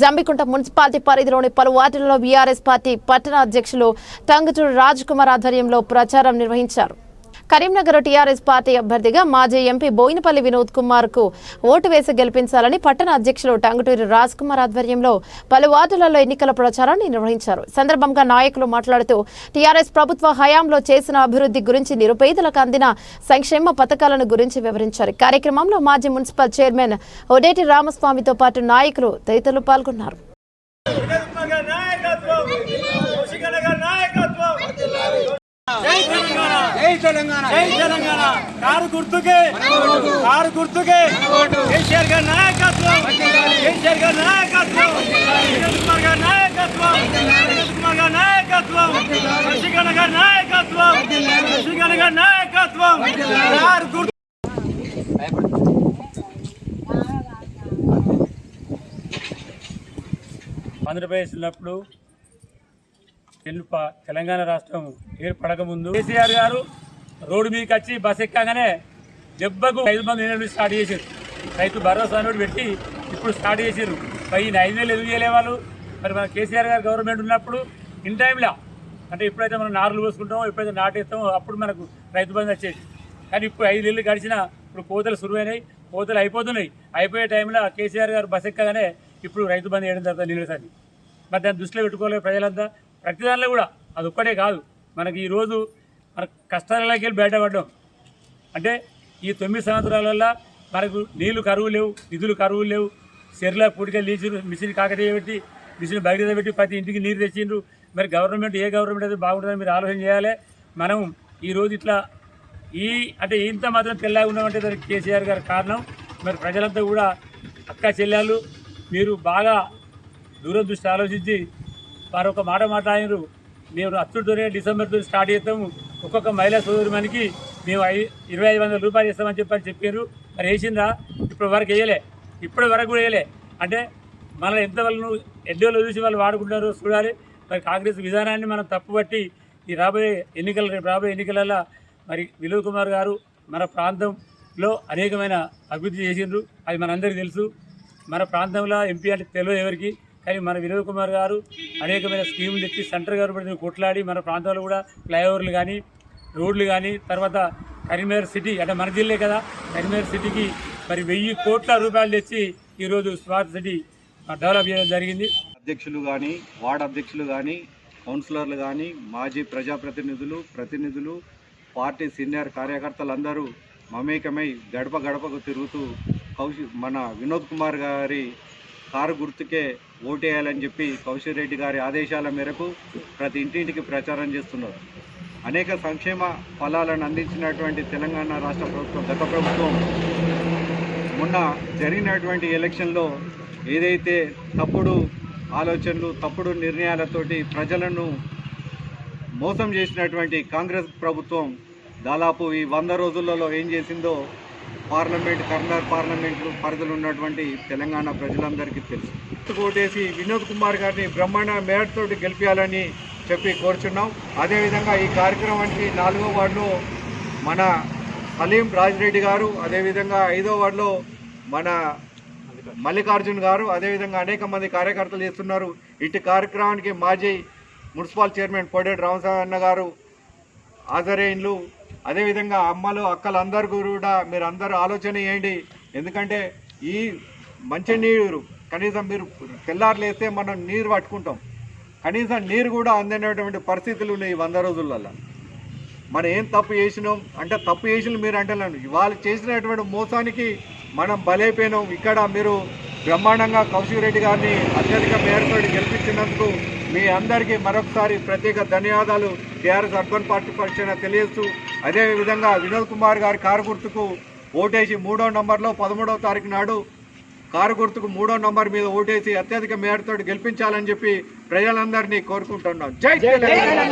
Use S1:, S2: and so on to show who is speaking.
S1: Jammikunta municipality పరిధిలోని పలు వార్డులలో బీఆర్ఎస్ పార్టీ పట్టణ అధ్యక్షులు టంగుటూరు రాజ్ కుమార్ ఆధ్వర్యంలో ప్రచారం నిర్వహించారు. కరీంనగర్ టీఆర్ఎస్ పార్టీ అభ్యర్థిగా మాజీ ఎంపీ బోయినపల్లి వినోద్ కుమార్కు ఓటు వేసి గెలిపించాలని పట్టణ అధ్యక్షులు టంగుటూరి రాజ్ కుమార్ ఆధ్వర్యంలో పలు వార్డులలో ఎన్నికల ప్రచారాన్ని నిర్వహించారు. సందర్భంగా నాయకులు మాట్లాడుతూ టీఆర్ఎస్ ప్రభుత్వ హయాంలో చేసిన అభివృద్ధి గురించి నిరుపేదలకు అందిన సంక్షేమ పథకాలను గురించి వివరించారు. కార్యక్రమంలో మాజీ మున్సిపల్ చైర్మన్ ఒడేటి రామస్వామితో పాటు నాయకులు తదితరులు పాల్గొన్నారు
S2: వినోద్మగ నాయకత్వం కౌశికనగ నాయకత్వం జై తెలంగాణ.
S3: జై తెలంగాణ.
S2: జై తెలంగాణ. కారు గుర్తుకే. కారు గుర్తుకే. కేసీఆర్ గారి నాయకత్వం. కేసీఆర్ గారి నాయకత్వం. వినోద్మగ నాయకత్వం. వినోద్మగ నాయకత్వం. కౌశికనగ నాయకత్వం. కౌశికనగ నాయకత్వం. కారు గుర్తు ఆంధ్రప్రదేశ్ ఉన్నప్పుడు తెలు- తెలంగాణ రాష్ట్రం ఏర్పడక ముందు కేసీఆర్ గారు రోడ్డు మీదకి వచ్చి బస్ ఎక్కగానే దెబ్బకు ఐదు మంది నేను స్టార్ట్ చేశారు. రైతు భరోసా అనేది పెట్టి ఇప్పుడు స్టార్ట్ చేశారు. మరి ఈయన ఐదు వేలు ఎదురు చేయలే వాళ్ళు? మరి మన కేసీఆర్ గారు గవర్నమెంట్ ఉన్నప్పుడు ఇన్ టైంలో అంటే ఎప్పుడైతే మనం నారులు పోసుకుంటామో ఎప్పుడైతే నాటేస్తామో అప్పుడు మనకు రైతు బంధు వచ్చేది. కానీ ఇప్పుడు ఐదు నెలలు గడిచిన ఇప్పుడు కోతలు సురువైనాయి కోతలు అయిపోతున్నాయి. అయిపోయే టైంలో కేసీఆర్ గారు బస్ ఎక్కగానే ఇప్పుడు రైతు బంధు వేయడం జరుగుతుంది నిలసారి మరి దాన్ని దృష్టిలో పెట్టుకోలేదు ప్రజలంతా ప్రతి దానిలో కూడా అది ఒక్కటే కాదు. మనకి ఈరోజు మన కష్టాలకి వెళ్ళి బయటపడ్డాం. అంటే ఈ తొమ్మిది సంవత్సరాల మనకు నీళ్ళు కరువు లేవు నిధులు కరువు లేవు. చెరువుల పూటికలు తీసిరు మిషన్ కాకతీయ పెట్టి మిషన్ బయట పెట్టి ప్రతి ఇంటికి నీరు తెచ్చిండ్రు. మరి గవర్నమెంట్ ఏ గవర్నమెంట్ అయితే బాగుంటుందని మీరు ఆలోచన చేయాలి. మనం ఈరోజు ఇట్లా ఈ అంటే ఇంత మాత్రం తెల్లగా ఉన్నామంటే దానికి కేసీఆర్ గారి కారణం. మరి ప్రజలంతా కూడా అక్క చెల్లెళ్ళు మీరు బాగా దూరం దృష్టి ఆలోచించి వారు ఒక మాట మాట్లాడినారు. మేము అచ్చుడుతోనే డిసెంబర్తో స్టార్ట్ చేస్తాము. ఒక్కొక్క మహిళా సోదరిమనికి మేము ఐ ఇరవై ఐదు వందల రూపాయలు ఇస్తామని చెప్పని చెప్పారు. మరి వేసిందా ఇప్పటి వరకు వేయలే. ఇప్పటి వరకు కూడా వేయలే. అంటే మన ఎంతవరకు వాళ్ళను ఎడ్డోళ్ళు చూసి వాళ్ళు వాడుకుంటారో చూడాలి. మరి కాంగ్రెస్ విధానాన్ని మనం తప్పుబట్టి ఈ రాబోయే ఎన్నికల రేపు రాబోయే ఎన్నికలలో మరి విలువ కుమార్ గారు మన ప్రాంతంలో అనేకమైన అభివృద్ధి చేసిండ్రు. అది మనందరికీ తెలుసు. మన ప్రాంతంలో ఎంపీ అంటే తెలియదు ఎవరికి. కానీ మన వినోద్ కుమార్ గారు అనేకమైన స్కీములు తెచ్చి సెంటర్ గవర్నమెంట్ కొట్లాడి మన ప్రాంతంలో కూడా ఫ్లైఓవర్లు కానీ రోడ్లు కానీ తర్వాత కరీంనగర్ సిటీ అంటే మన జిల్లే కదా కరీంనగర్ సిటీకి మరి వెయ్యి కోట్ల రూపాయలు తెచ్చి ఈరోజు స్మార్ట్ సిటీ డెవలప్ చేయడం జరిగింది.
S4: అధ్యక్షులు కానీ వార్డ్ అధ్యక్షులు కానీ కౌన్సిలర్లు కానీ మాజీ ప్రజాప్రతినిధులు ప్రతినిధులు పార్టీ సీనియర్ కార్యకర్తలందరూ మమేకమై గడప గడపకు తిరుగుతూ కౌశి మన వినోద్ కుమార్ గారి కారు గుర్తుకే ఓటేయాలని చెప్పి కౌశల్ రెడ్డి గారి ఆదేశాల మేరకు ప్రతి ఇంటింటికి ప్రచారం చేస్తున్నారు. అనేక సంక్షేమ ఫలాలను అందించినటువంటి తెలంగాణ రాష్ట్ర ప్రభుత్వం గత ప్రభుత్వం మొన్న జరిగినటువంటి ఎలక్షన్లో ఏదైతే తప్పుడు ఆలోచనలు తప్పుడు నిర్ణయాలతోటి ప్రజలను మోసం చేసినటువంటి కాంగ్రెస్ ప్రభుత్వం దాదాపు ఈ వంద రోజులలో ఏం చేసిందో పార్లమెంట్ కర్నూలు పార్లమెంట్లు పరిధిలో ఉన్నటువంటి తెలంగాణ ప్రజలందరికీ తెలుసు. ఓటేసి వినోద్ కుమార్ గారిని బ్రహ్మాండ మేయర్ తోటి గెలిపించాలని చెప్పి కోరుచున్నాం. అదేవిధంగా ఈ కార్యక్రమానికి నాలుగో వార్డులో మన సలీం రాజిరెడ్డి గారు అదేవిధంగా ఐదో వార్డులో మన మల్లికార్జున్ గారు అదేవిధంగా అనేక మంది కార్యకర్తలు చేస్తున్నారు. ఇటు కార్యక్రమానికి మాజీ మున్సిపల్ చైర్మన్ కోడేటి రామసాగన్న గారు హాజరైన్లు. అదేవిధంగా అమ్మలు అక్కలు అందరు కూడా మీరు అందరూ ఆలోచన చేయండి. ఎందుకంటే ఈ మంచినీరు కనీసం మీరు తెల్లారులేస్తే మనం నీరు పట్టుకుంటాం. కనీసం నీరు కూడా అందినటువంటి పరిస్థితులు ఉన్నాయి వంద రోజులలో మనం ఏం తప్పు చేసినాం? అంటే తప్పు చేసిన మీరు అంటలేను వాళ్ళు చేసినటువంటి మోసానికి మనం బలైపోయినాం. ఇక్కడ మీరు బ్రహ్మాండంగా కౌశిక్ రెడ్డి గారిని అత్యధిక మేరతో గెలిపించినందుకు మీ అందరికీ మరొకసారి ప్రత్యేక ధన్యవాదాలు. టీఆర్ఎస్ అర్బన్ పార్టీ పరిచయం తెలియజేస్తూ అదేవిధంగా వినోద్ కుమార్ గారి కారు గుర్తుకు ఓటేసి మూడో నంబర్లో పదమూడవ తారీఖు నాడు కారు గుర్తుకు మూడో నంబర్ మీద ఓటేసి అత్యధిక మేరతో గెలిపించాలని చెప్పి ప్రజలందరినీ కోరుకుంటున్నాం. జై